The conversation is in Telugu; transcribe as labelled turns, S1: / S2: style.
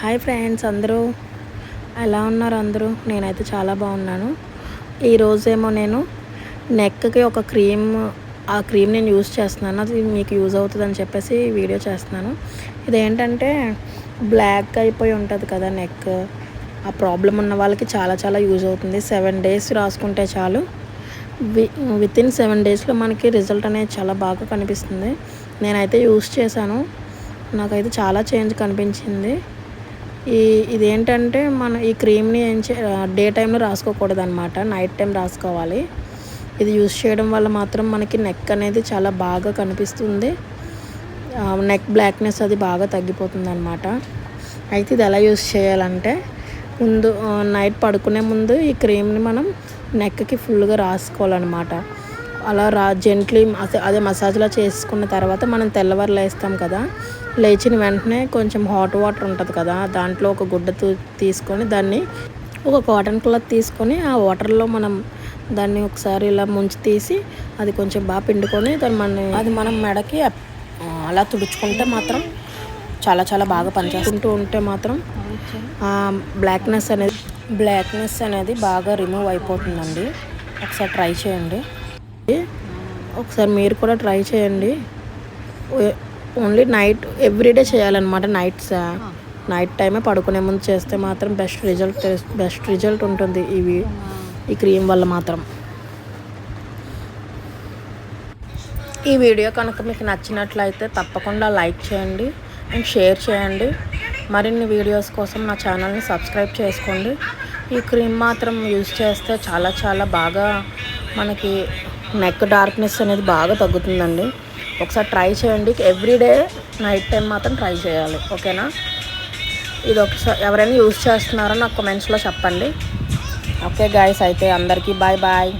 S1: హాయ్ ఫ్రెండ్స్ అందరూ ఎలా ఉన్నారు అందరూ? నేనైతే చాలా బాగున్నాను. ఈరోజేమో నేను నెక్కి ఒక క్రీమ్ ఆ క్రీమ్ నేను యూజ్ చేస్తున్నాను. అది మీకు యూజ్ అవుతుందని చెప్పేసి వీడియో చేస్తున్నాను. ఇదేంటంటే బ్లాక్ అయిపోయి ఉంటుంది కదా నెక్ ఆ ప్రాబ్లం ఉన్న వాళ్ళకి చాలా చాలా యూజ్ అవుతుంది. సెవెన్ డేస్ రాసుకుంటే చాలు. వి విత్ ఇన్ సెవెన్ డేస్లో మనకి రిజల్ట్ అనేది చాలా బాగా కనిపిస్తుంది. నేనైతే యూస్ చేశాను. నాకైతే చాలా చేంజ్ కనిపించింది. ఈ ఇదేంటంటే మన ఈ క్రీమ్ని ఏం చే డే టైంలో రాసుకోకూడదు అనమాట నైట్ టైం రాసుకోవాలి. ఇది యూస్ చేయడం వల్ల మాత్రం మనకి నెక్ అనేది చాలా బాగా కనిపిస్తుంది. నెక్ బ్లాక్నెస్ అది బాగా తగ్గిపోతుంది అనమాట అయితే ఇది ఎలా యూస్ చేయాలంటే ముందు నైట్ పడుకునే ముందు ఈ క్రీమ్ని మనం నెక్కి ఫుల్గా రాసుకోవాలన్నమాట. అలా రా జెంట్లీ అదే మసాజ్లా చేసుకున్న తర్వాత మనం తెల్లవారు లేస్తాం కదా లేచిన వెంటనే కొంచెం హాట్ వాటర్ ఉంటుంది కదా దాంట్లో ఒక గుడ్డ తీసుకొని దాన్ని ఒక కాటన్ క్లాత్ తీసుకొని ఆ వాటర్లో మనం దాన్ని ఒకసారి ఇలా ముంచి తీసి అది కొంచెం బాగా పిండుకొని దాన్ని మన అది మనం మెడకి అలా తుడుచుకుంటే మాత్రం చాలా చాలా బాగా పనిచేస్తుంటూ ఉంటే మాత్రం బ్లాక్నెస్ అనేది బ్లాక్నెస్ అనేది బాగా రిమూవ్ అయిపోతుందండి. ఒకసారి ట్రై చేయండి. ఒకసారి మీరు కూడా ట్రై చేయండి. ఓన్లీ నైట్ ఎవ్రీడే చేయాలన్నమాట నైట్స్. నైట్ టైమే పడుకునే ముందు చేస్తే మాత్రం బెస్ట్ రిజల్ట్ బెస్ట్ రిజల్ట్ ఉంటుంది ఇవి ఈ క్రీమ్ వల్ల మాత్రం. ఈ వీడియో కనుక మీకు నచ్చినట్లయితే తప్పకుండా లైక్ చేయండి అండ్ షేర్ చేయండి. మరిన్ని వీడియోస్ కోసం నా ఛానల్ని సబ్స్క్రైబ్ చేసుకోండి. ఈ క్రీమ్ మాత్రం యూజ్ చేస్తే చాలా చాలా బాగా మనకి నెక్ డార్క్నెస్ అనేది బాగా తగ్గుతుందండి. ఒకసారి ట్రై చేయండి. ఎవ్రీడే నైట్ టైం మాత్రం ట్రై చేయాలి. ఓకేనా? ఇది ఒకసారి ఎవరైనా యూజ్ చేస్తున్నారో నాకు కమెంట్స్లో చెప్పండి. ఓకే గాయస్ అయితే అందరికీ బాయ్ బాయ్